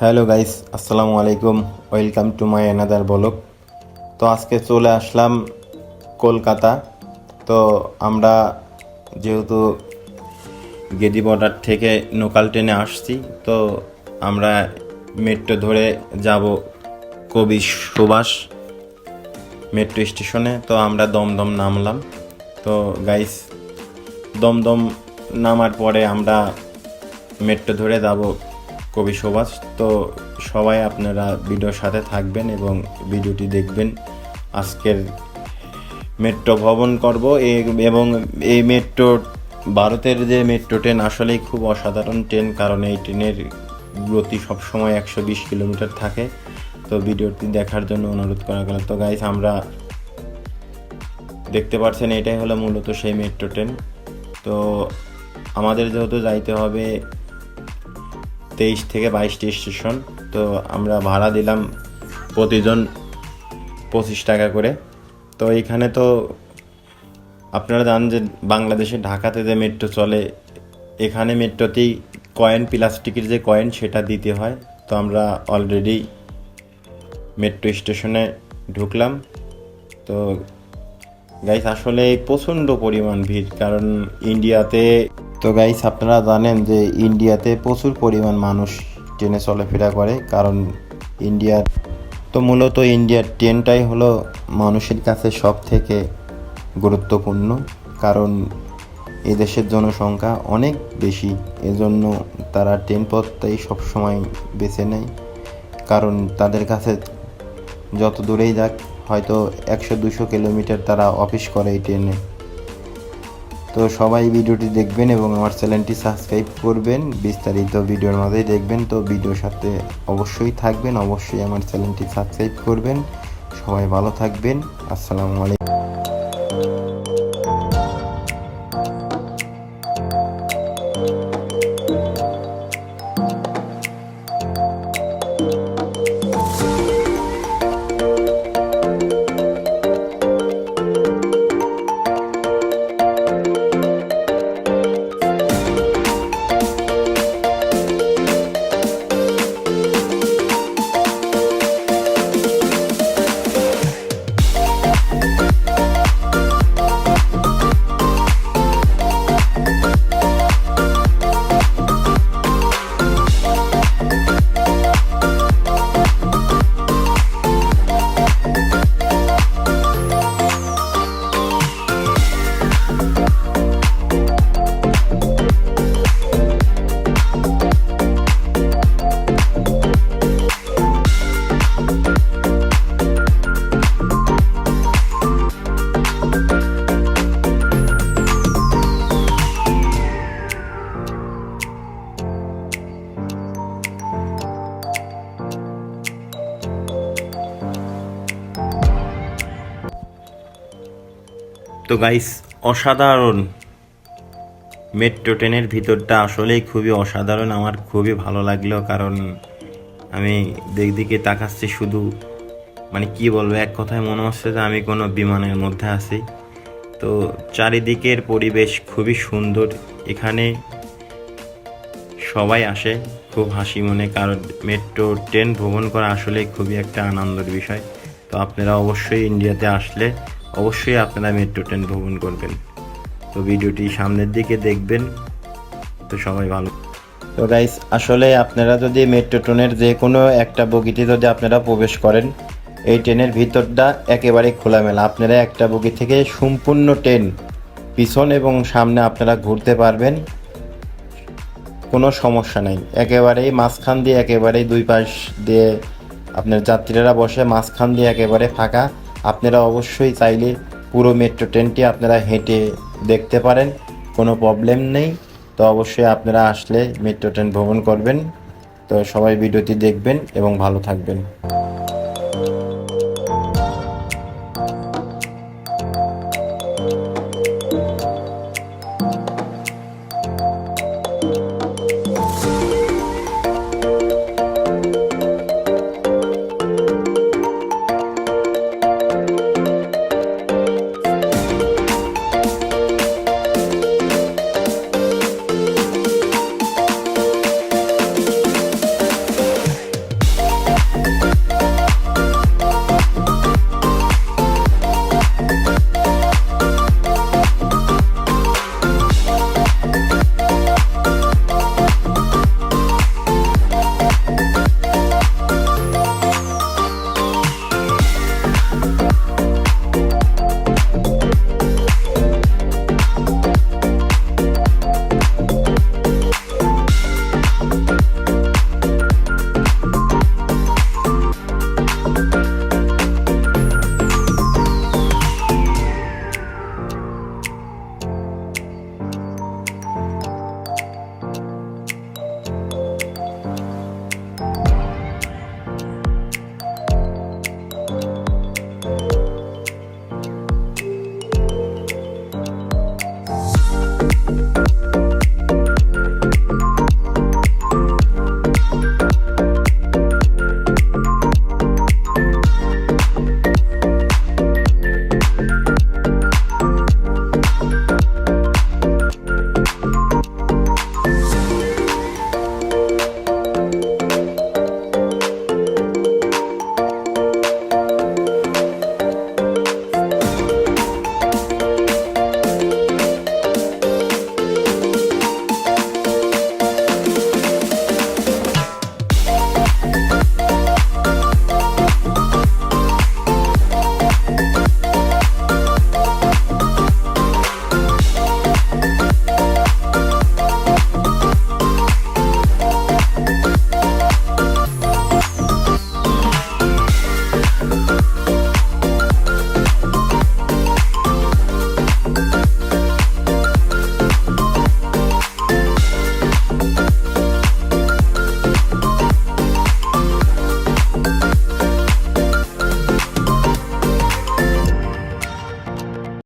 Hello guys, আসসালামু আলাইকুম। Welcome to my another blog. তো আজকে চলে আসলাম কলকাতা। তো আমরা যেহেতু গেদি বর্ডার থেকে লোকাল ট্রেনে আসছি, তো আমরা মেট্রো ধরে যাব কবি সুভাষ মেট্রো স্টেশনে। তো আমরা দমদম নামলাম। তো গাইস, দমদম নামার পরে আমরা মেট্রো ধরে যাব কবি সুভাষ, তো সবাই আপনারা ভিডিওর সাথে থাকবেন এবং ভিডিওটি দেখবেন। আজকের মেট্রো ভবন করব। এবং এই মেট্রো ভারতের যে মেট্রো ট্রেন আসলেই খুব অসাধারণ ট্রেন কারণ এই ট্রেনের গতি সবসময় একশো বিশ কিলোমিটার থাকে। তো ভিডিওটি দেখার জন্য অনুরোধ করা গেল। তো গাইস আমরা দেখতে পাচ্ছেন এটাই হলো মূলত সেই মেট্রো ট্রেন তো আমাদের যেহেতু যাইতে হবে তেইশ থেকে বাইশটি স্টেশন। তো আমরা ভাড়া দিলাম প্রতিজন পঁচিশ টাকা করে। তো এইখানে তো আপনারা জানেন যে বাংলাদেশে ঢাকাতে যে মেট্রো চলে, এখানে মেট্রোতেই কয়েন প্লাস্টিকের যে কয়েন সেটা দিতে হয়। তো আমরা অলরেডি মেট্রো স্টেশনে ঢুকলাম। তো গাইস আসলে প্রচণ্ড পরিমাণ ভিড়। কারণ ইন্ডিয়াতে তো গাইস আপনারা জানেন যে ইন্ডিয়াতে প্রচুর পরিমাণ মানুষ ট্রেনে চলাফেরা করে, কারণ ইন্ডিয়ার তো মূলত ইন্ডিয়ার ট্রেনটাই হলো মানুষের কাছে সব থেকে গুরুত্বপূর্ণ, কারণ এদেশের জনসংখ্যা অনেক বেশি। এজন্য তারা ট্রেন পথটাই সবসময় বেছে নেয়, কারণ তাদের কাছে যত দূরেই যাক, হয়তো একশো দুশো কিলোমিটার তারা অফিস করে এই ট্রেনে। তো সবাই ভিডিওটি দেখবেন এবং আমার চ্যানেলটি সাবস্ক্রাইব করবেন। বিস্তারিত ভিডিওর মাঝেই দেখবেন। তো ভিডিওর সাথে অবশ্যই থাকবেন। অবশ্যই আমার চ্যানেলটি সাবস্ক্রাইব করবেন। সবাই ভালো থাকবেন। আসসালামু আলাইকুম। তো গাইস অসাধারণ। মেট্রো ট্রেনের ভিতরটা আসলেই খুবই অসাধারণ। আমার খুবই ভালো লাগল কারণ আমি দিক দিকে তাকাচ্ছি শুধু মানে কি বলব, এক কথায় মনে হচ্ছে যে আমি কোনো বিমানের মধ্যে আছি। তো চারিদিকের পরিবেশ খুবই সুন্দর। এখানে সবাই আসে, খুব হাসি মনে। কারণ মেট্রো ট্রেন ভ্রমণ করা আসলে খুবই একটা আনন্দের বিষয়। তো আপনারা অবশ্যই ইন্ডিয়াতে আসলে অবশ্যই আপনারা মেট্রো ট্রেন ভ্রমণ করবেন। তো ভিডিওটি সামনের দিকে দেখবেন। তো সবাই ভালো। তো গাইস আসলে আপনারা যদি মেট্রো ট্রেনের যে কোনো একটা বগিতে যদি আপনারা প্রবেশ করেন, এই ট্রেনের ভিতরটা একেবারে খোলামেলা। আপনারা একটা বগি থেকে সম্পূর্ণ ট্রেন পিছন এবং সামনে আপনারা ঘুরতে পারবেন। কোনো সমস্যা নেই। একেবারেই মাঝখান দিয়ে একেবারেই দুই পাশ দিয়ে আপনার যাত্রীরা বসে, মাঝখান দিয়ে একেবারে ফাঁকা। আপনারা অবশ্যই চাইলে পুরো মেট্রো ট্রেনটি আপনারা হেঁটে দেখতে পারেন, কোনো প্রবলেম নেই। তো অবশ্যই আপনারা আসলে মেট্রো ট্রেন ভ্রমণ করবেন। তো সবাই ভিডিওটি দেখবেন এবং ভালো থাকবেন।